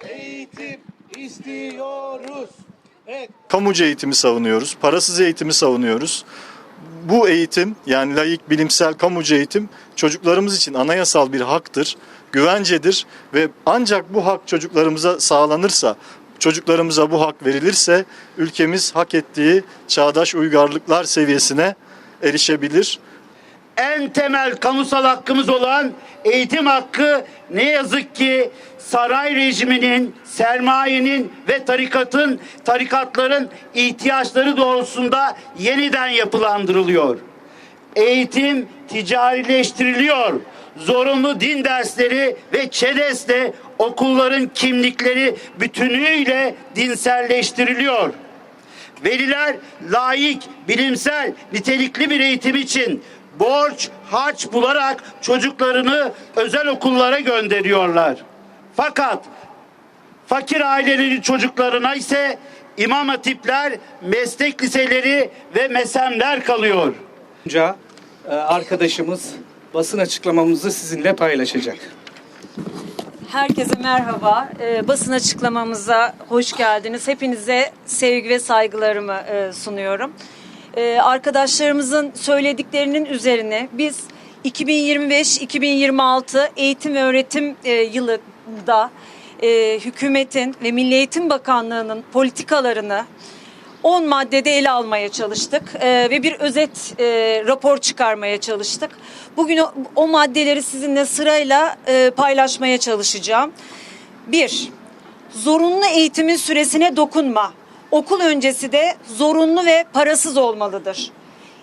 Eğitim istiyoruz. Evet. kamucu eğitimi savunuyoruz, parasız eğitimi savunuyoruz. Bu eğitim yani layık, bilimsel, kamucu eğitim çocuklarımız için anayasal bir haktır, güvencedir ve ancak bu hak çocuklarımıza sağlanırsa, çocuklarımıza bu hak verilirse ülkemiz hak ettiği çağdaş uygarlıklar seviyesine erişebilir. En temel kamusal hakkımız olan eğitim hakkı ne yazık ki saray rejiminin, sermayenin ve tarikatın, tarikatların ihtiyaçları doğrultusunda yeniden yapılandırılıyor. Eğitim ticarileştiriliyor. Zorunlu din dersleri ve ÇEDES'te okulların kimlikleri bütünüyle dinselleştiriliyor. Veliler layık, bilimsel, nitelikli bir eğitim için borç, harç bularak çocuklarını özel okullara gönderiyorlar. Fakat fakir ailelerin çocuklarına ise imam hatipler, meslek liseleri ve mesemler kalıyor. E, arkadaşımız basın açıklamamızı sizinle paylaşacak. Herkese merhaba. Ee, basın açıklamamıza hoş geldiniz. Hepinize sevgi ve saygılarımı e, sunuyorum. Ee, arkadaşlarımızın söylediklerinin üzerine biz 2025-2026 eğitim ve öğretim e, yılında e, hükümetin ve Milli Eğitim Bakanlığı'nın politikalarını 10 maddede ele almaya çalıştık e, ve bir özet rapor çıkarmaya çalıştık. Bugün o, maddeleri sizinle sırayla paylaşmaya çalışacağım. 1. Zorunlu eğitimin süresine dokunma. Okul öncesi de zorunlu ve parasız olmalıdır.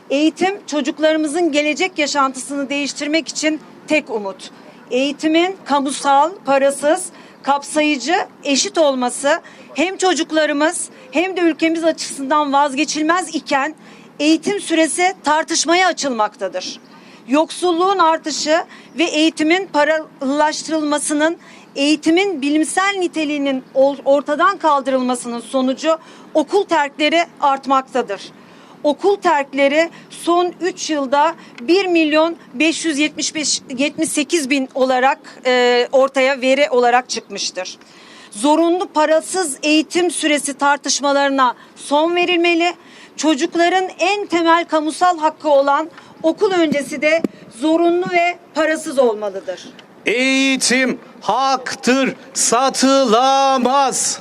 Eğitim çocuklarımızın gelecek yaşantısını değiştirmek için tek umut. Eğitimin kamusal, parasız, kapsayıcı, eşit olması hem çocuklarımız hem de ülkemiz açısından vazgeçilmez iken eğitim süresi tartışmaya açılmaktadır. Yoksulluğun artışı ve eğitimin paralaştırılmasının eğitimin bilimsel niteliğinin ortadan kaldırılmasının sonucu okul terkleri artmaktadır. Okul terkleri son 3 yılda 1 milyon 575 78 bin olarak e, ortaya veri olarak çıkmıştır. Zorunlu parasız eğitim süresi tartışmalarına son verilmeli. Çocukların en temel kamusal hakkı olan okul öncesi de zorunlu ve parasız olmalıdır. Eğitim haktır, satılamaz.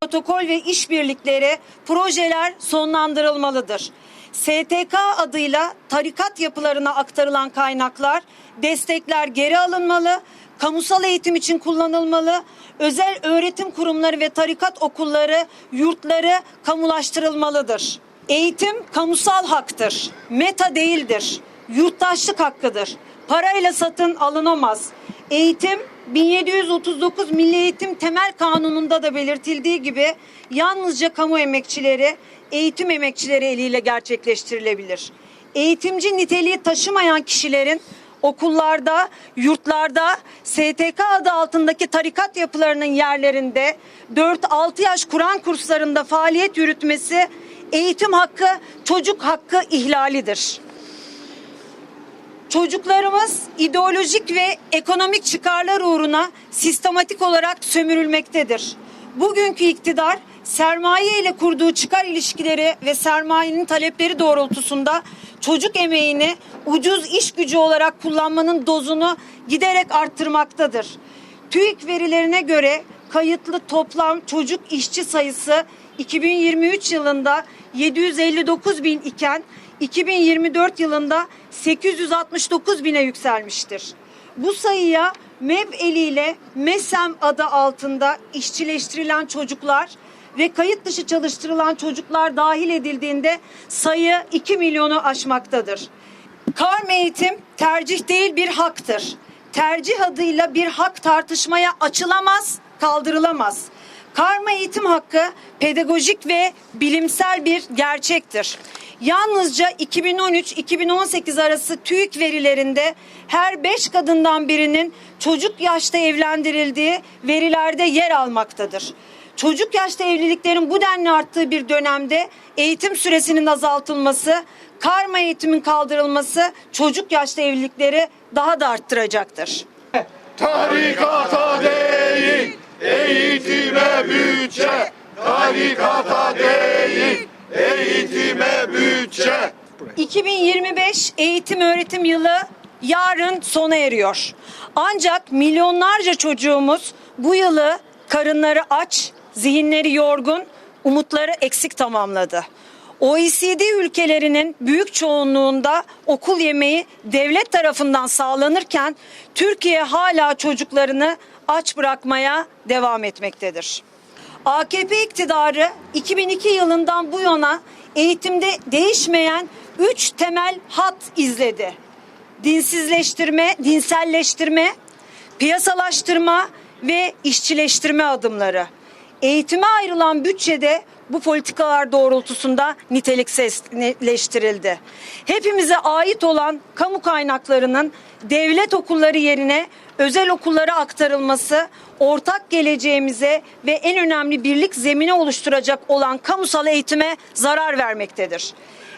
Protokol ve işbirlikleri, projeler sonlandırılmalıdır. STK adıyla tarikat yapılarına aktarılan kaynaklar, destekler geri alınmalı, kamusal eğitim için kullanılmalı, özel öğretim kurumları ve tarikat okulları, yurtları kamulaştırılmalıdır. Eğitim kamusal haktır, meta değildir, yurttaşlık hakkıdır. Parayla satın alınamaz. Eğitim 1739 Milli Eğitim Temel Kanunu'nda da belirtildiği gibi yalnızca kamu emekçileri, eğitim emekçileri eliyle gerçekleştirilebilir. Eğitimci niteliği taşımayan kişilerin okullarda, yurtlarda, STK adı altındaki tarikat yapılarının yerlerinde 4-6 yaş Kur'an kurslarında faaliyet yürütmesi eğitim hakkı, çocuk hakkı ihlalidir. Çocuklarımız ideolojik ve ekonomik çıkarlar uğruna sistematik olarak sömürülmektedir. Bugünkü iktidar sermaye ile kurduğu çıkar ilişkileri ve sermayenin talepleri doğrultusunda çocuk emeğini ucuz iş gücü olarak kullanmanın dozunu giderek arttırmaktadır. TÜİK verilerine göre kayıtlı toplam çocuk işçi sayısı 2023 yılında 759 bin iken 2024 yılında 869 bine yükselmiştir. Bu sayıya MEB eliyle MESEM adı altında işçileştirilen çocuklar ve kayıt dışı çalıştırılan çocuklar dahil edildiğinde sayı 2 milyonu aşmaktadır. Karm eğitim tercih değil bir haktır. Tercih adıyla bir hak tartışmaya açılamaz, kaldırılamaz. Karma eğitim hakkı pedagojik ve bilimsel bir gerçektir. Yalnızca 2013-2018 arası TÜİK verilerinde her 5 kadından birinin çocuk yaşta evlendirildiği verilerde yer almaktadır. Çocuk yaşta evliliklerin bu denli arttığı bir dönemde eğitim süresinin azaltılması, karma eğitimin kaldırılması çocuk yaşta evlilikleri daha da arttıracaktır. Tarikata değil, eğitime bütçe, tarikata değil, eğitime bütçe. 2025 eğitim öğretim yılı yarın sona eriyor. Ancak milyonlarca çocuğumuz bu yılı karınları aç, zihinleri yorgun, umutları eksik tamamladı. OECD ülkelerinin büyük çoğunluğunda okul yemeği devlet tarafından sağlanırken Türkiye hala çocuklarını aç bırakmaya devam etmektedir. AKP iktidarı 2002 yılından bu yana eğitimde değişmeyen üç temel hat izledi. Dinsizleştirme, dinselleştirme, piyasalaştırma ve işçileştirme adımları. Eğitime ayrılan bütçede bu politikalar doğrultusunda niteliksizleştirildi. Hepimize ait olan kamu kaynaklarının devlet okulları yerine özel okullara aktarılması ortak geleceğimize ve en önemli birlik zemini oluşturacak olan kamusal eğitime zarar vermektedir.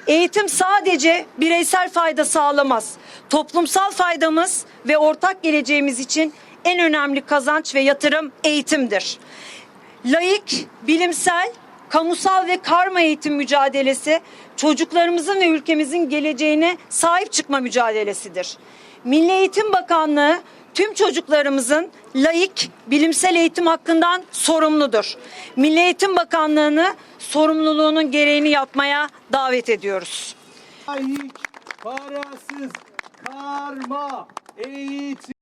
Eğitim sadece bireysel fayda sağlamaz. Toplumsal faydamız ve ortak geleceğimiz için en önemli kazanç ve yatırım eğitimdir. Laik, bilimsel, kamusal ve karma eğitim mücadelesi çocuklarımızın ve ülkemizin geleceğine sahip çıkma mücadelesidir. Milli Eğitim Bakanlığı tüm çocuklarımızın laik, bilimsel eğitim hakkından sorumludur. Milli Eğitim Bakanlığı'nı sorumluluğunun gereğini yapmaya davet ediyoruz. Layık, parasız, karma, eğitim.